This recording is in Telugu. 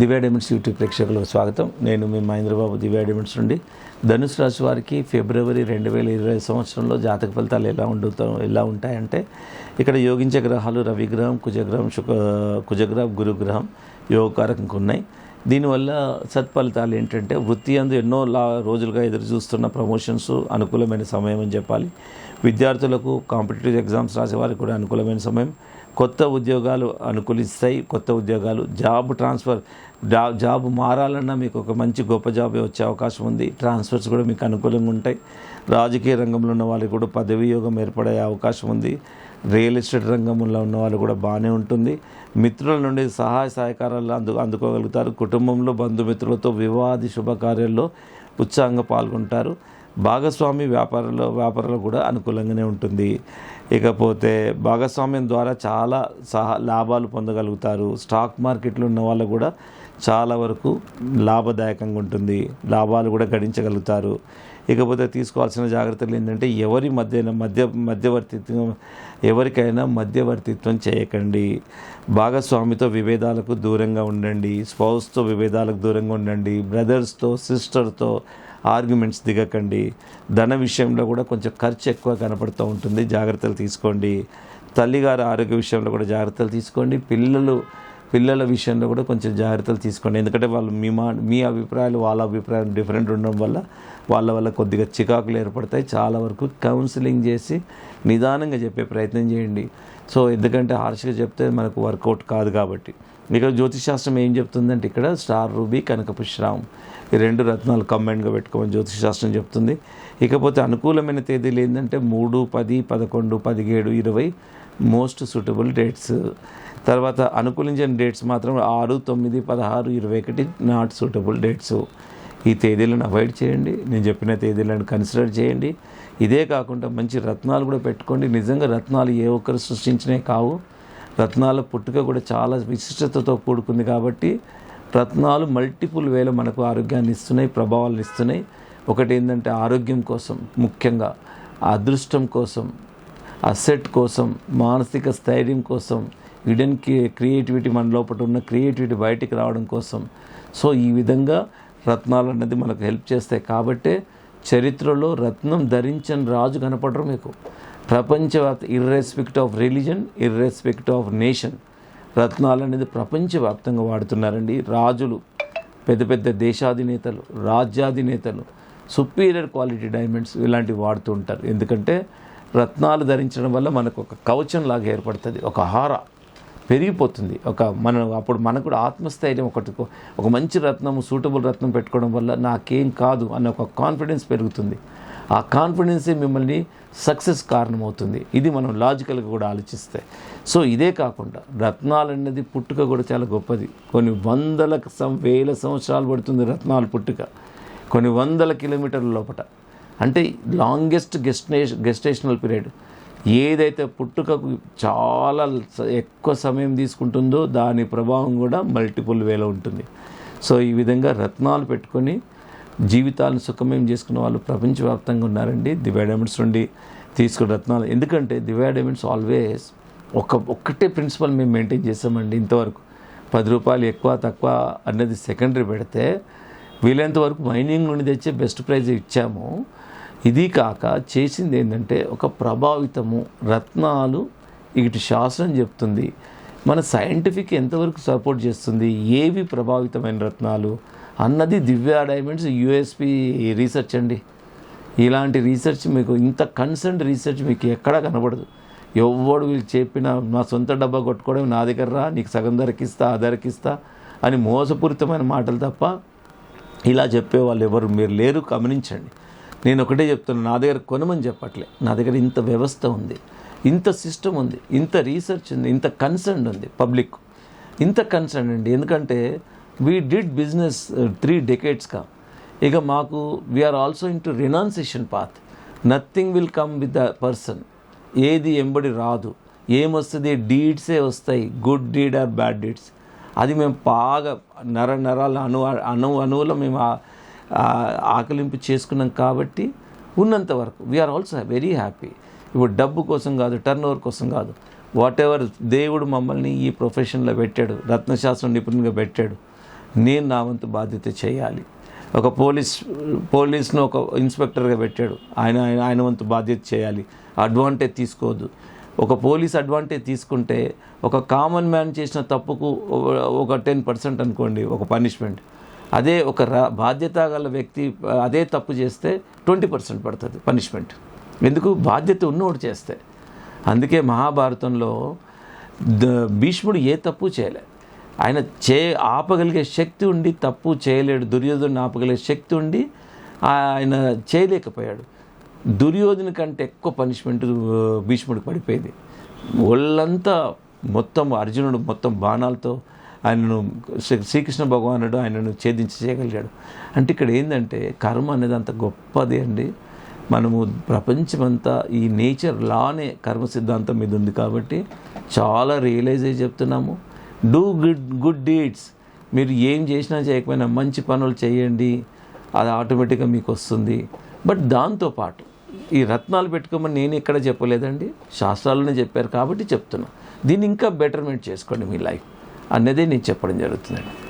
దివ్యా డైమండ్స్ యూట్యూబ్ ప్రేక్షకులకు స్వాగతం. నేను మీ మహేంద్రబాబు దివ్యా డైమండ్స్ నుండి. ధనుసు రాశి వారికి ఫిబ్రవరి రెండు వేల ఇరవై సంవత్సరంలో జాతక ఫలితాలు ఎలా ఉండుతా ఎలా ఉంటాయంటే ఇక్కడ యోగించే గ్రహాలు రవిగ్రహం కుజగ్రహం శుక కుజగ్రహం గురుగ్రహం యోగకారకంగా ఉన్నాయి దీనివల్ల సత్ఫలితాలు ఏంటంటే వృత్తి అందు ఎన్నో లా రోజులుగా ఎదురు చూస్తున్న ప్రమోషన్స్ అనుకూలమైన సమయం అని చెప్పాలి. విద్యార్థులకు కాంపిటేటివ్ ఎగ్జామ్స్ రాసే వారికి కూడా అనుకూలమైన సమయం. కొత్త ఉద్యోగాలు అనుకూలిస్తాయి. కొత్త ఉద్యోగాలు జాబ్ ట్రాన్స్ఫర్ జా జాబ్ మారాలన్నా మీకు ఒక మంచి గొప్ప జాబ్ వచ్చే అవకాశం ఉంది. ట్రాన్స్ఫర్స్ కూడా మీకు అనుకూలంగా ఉంటాయి. రాజకీయ రంగంలో ఉన్న వాళ్ళకి కూడా పదవి యోగం ఏర్పడే అవకాశం ఉంది. రియల్ ఎస్టేట్ రంగంలో ఉన్న వాళ్ళు కూడా బాగానే ఉంటుంది. మిత్రుల నుండి సహాయ సహకారాలు అందు అందుకోగలుగుతారు. కుటుంబంలో బంధుమిత్రులతో వివాది శుభకార్యాల్లో ఉత్సాహంగా పాల్గొంటారు. భాగస్వామి వ్యాపారంలో వ్యాపారంలో కూడా అనుకూలంగానే ఉంటుంది. ఇకపోతే భాగస్వామ్యం ద్వారా చాలా సహా లాభాలు పొందగలుగుతారు. స్టాక్ మార్కెట్లో ఉన్న వాళ్ళు కూడా చాలా వరకు లాభదాయకంగా ఉంటుంది. లాభాలు కూడా గడించగలుగుతారు. ఇకపోతే తీసుకోవాల్సిన జాగ్రత్తలు ఏంటంటే ఎవరి మధ్య మధ్య మధ్యవర్తిత్వం ఎవరికైనా మధ్యవర్తిత్వం చేయకండి. భాగస్వామితో విభేదాలకు దూరంగా ఉండండి. స్పౌస్తో విభేదాలకు దూరంగా ఉండండి. బ్రదర్స్తో సిస్టర్తో ఆర్గ్యుమెంట్స్ దిగకండి. ధన విషయంలో కూడా కొంచెం ఖర్చు ఎక్కువ కనపడుతూ ఉంటుంది. జాగ్రత్తలు తీసుకోండి. తల్లిగారి ఆరోగ్య విషయంలో కూడా జాగ్రత్తలు తీసుకోండి. పిల్లలు పిల్లల విషయంలో కూడా కొంచెం జాగ్రత్తలు తీసుకోండి. ఎందుకంటే వాళ్ళు మీ మా మీ అభిప్రాయాలు వాళ్ళ అభిప్రాయం డిఫరెంట్ ఉండడం వల్ల వాళ్ళ వల్ల కొద్దిగా చికాకులు ఏర్పడతాయి. చాలా వరకు కౌన్సిలింగ్ చేసి నిదానంగా చెప్పే ప్రయత్నం చేయండి. సో ఎందుకంటే హార్ష్గా చెప్తే మనకు వర్కౌట్ కాదు కాబట్టి. ఇక్కడ జ్యోతిషాస్త్రం ఏం చెప్తుందంటే ఇక్కడ స్టార్ రూబీ కనకపుష్రాం ఈ రెండు రత్నాలు కంబైన్గా పెట్టుకోమని జ్యోతిషాస్త్రం చెప్తుంది. ఇకపోతే అనుకూలమైన తేదీలు ఏంటంటే మూడు పది పదకొండు పదిహేడు ఇరవై మోస్ట్ సూటబుల్ డేట్స్ తర్వాత అనుకూలించిన డేట్స్ మాత్రం ఆరు తొమ్మిది పదహారు ఇరవై ఒకటి నాట్ సూటబుల్ డేట్స్. ఈ తేదీలను అవాయిడ్ చేయండి. నేను చెప్పిన తేదీలను కన్సిడర్ చేయండి. ఇదే కాకుండా మంచి రత్నాలు కూడా పెట్టుకోండి. నిజంగా రత్నాలు ఏ ఒక్కరు సృష్టించినవి కావు. రత్నాల పుట్టుక కూడా చాలా విశిష్టతతో కూడుకుంది కాబట్టి రత్నాలు మల్టిపుల్ వేల మనకు ఆరోగ్యాన్ని ఇస్తున్నాయి ప్రభావాలను ఇస్తున్నాయి. ఒకటి ఏంటంటే ఆరోగ్యం కోసం ముఖ్యంగా అదృష్టం కోసం అసెట్ కోసం మానసిక స్థైర్యం కోసం ఇడెన్ క్రియేటివిటీ మన లోపల ఉన్న క్రియేటివిటీ బయటికి రావడం కోసం. సో ఈ విధంగా రత్నాలు అనేది మనకు హెల్ప్ చేస్తాయి. కాబట్టే చరిత్రలో రత్నం ధరించని రాజు కనపడరు మీకు. ప్రపంచవ్యాప్త irrespective of religion irrespective of nation రత్నాలు అనేది ప్రపంచవ్యాప్తంగా వాడుతున్నారండి. రాజులు పెద్ద పెద్ద దేశాధినేతలు రాజ్యాధినేతలు సుపీరియర్ క్వాలిటీ డైమండ్స్ ఇలాంటివి వాడుతూ ఉంటారు. ఎందుకంటే రత్నాలు ధరించడం వల్ల మనకు ఒక కవచం లాగా ఏర్పడుతుంది ఒక హార పెరిగిపోతుంది. ఒక మన అప్పుడు మనకు కూడా ఆత్మస్థైర్యం ఒకటి ఒక మంచి రత్నం సూటబుల్ రత్నం పెట్టుకోవడం వల్ల నాకేం కాదు అన్న ఒక కాన్ఫిడెన్స్ పెరుగుతుంది. ఆ కాన్ఫిడెన్సే మిమ్మల్ని సక్సెస్ కారణమవుతుంది. ఇది మనం లాజికల్గా కూడా ఆలోచిస్తే. సో ఇదే కాకుండా రత్నాలు అనేది పుట్టుక కూడా చాలా గొప్పది. కొన్ని వందల సం వేల సంవత్సరాలు పడుతుంది రత్నాలు పుట్టుక. కొన్ని వందల కిలోమీటర్ల లోపల అంటే లాంగెస్ట్ గెస్టినేషన్ గెస్టేషనల్ పీరియడ్ ఏదైతే పుట్టుకకు చాలా ఎక్కువ సమయం తీసుకుంటుందో దాని ప్రభావం కూడా మల్టిపుల్ వేలో ఉంటుంది. సో ఈ విధంగా రత్నాలు పెట్టుకొని జీవితాలను సుఖమయం చేసుకున్న వాళ్ళు ప్రపంచవ్యాప్తంగా ఉన్నారండి. దివ్యా డైమండ్స్ నుండి తీసుకున్న రత్నాలు. ఎందుకంటే దివ్యా డైమండ్స్ ఆల్వేస్ ఒక ఒక్కటే ప్రిన్సిపల్ మేము మెయింటైన్ చేసామండి ఇంతవరకు. పది రూపాయలు ఎక్కువ తక్కువ అన్నది సెకండరీ పెడితే వీలైనంత వరకు మైనింగ్ నుండి తెచ్చే బెస్ట్ ప్రైజ్ ఇచ్చాము. ఇది కాక చేసింది ఏంటంటే ఒక ప్రభావితము రత్నాలు ఇటు శాస్త్రం చెప్తుంది. మన సైంటిఫిక్ ఎంతవరకు సపోర్ట్ చేస్తుంది? ఏవి ప్రభావితమైన రత్నాలు? అన్నది దివ్య డైమండ్స్ యుఎస్పి రీసెర్చ్ అండి. ఇలాంటి రీసెర్చ్ మీకు ఇంత కన్సర్న్ రీసెర్చ్ మీకు ఎక్కడా కనబడదు. ఎవడు వీళ్ళు చెప్పిన నా సొంత డబ్బా కొట్టుకోవడం నా దగ్గర రా నీకు సగం ధరకిస్తా ఆ ధరకిస్తా అని మోసపూరితమైన మాటలు తప్ప ఇలా చెప్పే వాళ్ళు ఎవరు మీరు లేరు గమనించండి. నేను ఒకటే చెప్తున్నాను నా దగ్గర కొనమని చెప్పట్లే. నా దగ్గర ఇంత వ్యవస్థ ఉంది ఇంత సిస్టమ్ ఉంది ఇంత రీసెర్చ్ ఉంది ఇంత కన్సర్న్ ఉంది పబ్లిక్. ఇంత కన్సర్న్ అండి. ఎందుకంటే వీ డిడ్ బిజినెస్ త్రీ డెకేట్స్గా ఇక మాకు we are also into renunciation path nothing will come with the person ఏది ఎంబడి రాదు. ఏమొస్తుంది? డీడ్సే వస్తాయి. Good deed or bad deeds అది మేము బాగా నర నరాల అణు అణు అణువులో మేము ఆకలింపు చేసుకున్నాం కాబట్టి ఉన్నంత వరకు. వీఆర్ ఆల్సో వెరీ హ్యాపీ ఇప్పుడు డబ్బు కోసం కాదు టర్న్ ఓవర్ కోసం కాదు. వాట్ ఎవర్ దేవుడు మమ్మల్ని ఈ ప్రొఫెషన్లో పెట్టాడు రత్నశాస్త్రం నిపుణుడిగా పెట్టాడు నేను నా వంతు బాధ్యత చేయాలి. ఒక పోలీస్ పోలీస్ను ఒక ఇన్స్పెక్టర్గా పెట్టాడు ఆయన ఆయన ఆయన వంతు బాధ్యత చేయాలి. అడ్వాంటేజ్ తీసుకోవద్దు ఒక పోలీస్ అడ్వాంటేజ్ తీసుకుంటే ఒక కామన్ మ్యాన్ చేసిన తప్పుకు ఒక టెన్ పర్సెంట్ అనుకోండి ఒక పనిష్మెంట్ అదే ఒక రా- బాధ్యత గల వ్యక్తి అదే తప్పు చేస్తే ట్వంటీ పర్సెంట్ పడుతుంది పనిష్మెంట్. ఎందుకు? బాధ్యత ఉన్నోడు చేస్తే. అందుకే మహాభారతంలో ద- భీష్ముడు ఏ తప్పు చేయలే. ఆయన చే ఆపగలిగే శక్తి ఉండి తప్పు చేయలేడు దుర్యోధను ఆపగలిగే శక్తి ఉండి ఆయన చేయలేకపోయాడు. దుర్యోధన కంటే ఎక్కువ పనిష్మెంట్ భీష్ముడికి పడిపోయింది. ఒళ్ళంతా మొత్తం అర్జునుడు మొత్తం బాణాలతో ఆయనను శ్రీ- శ్రీకృష్ణ భగవానుడు ఆయనను ఛేదించి చేయగలిగాడు. అంటే ఇక్కడ ఏంటంటే కర్మ అనేది అంత గొప్పది అండి. మనము ప్రపంచమంతా ఈ నేచర్ లానే కర్మ సిద్ధాంతం మీద ఉంది కాబట్టి చాలా రియలైజ్ అయ్యి చెప్తున్నాము. డూ గుడ్ గుడ్ డీడ్స్ మీరు ఏం చేసినా చేయకపోయినా మంచి పనులు చేయండి. అది ఆటోమేటిక్గా మీకు వస్తుంది. బట్ దాంతోపాటు ఈ రత్నాలు పెట్టుకోమని నేను ఎక్కడ చెప్పలేదండి. శాస్త్రాల్లోనే చెప్పారు కాబట్టి చెప్తున్నా. దీన్ని ఇంకా బెటర్మెంట్ చేసుకోండి మీ లైఫ్ అన్నదే నేను చెప్పడం జరుగుతుందండి.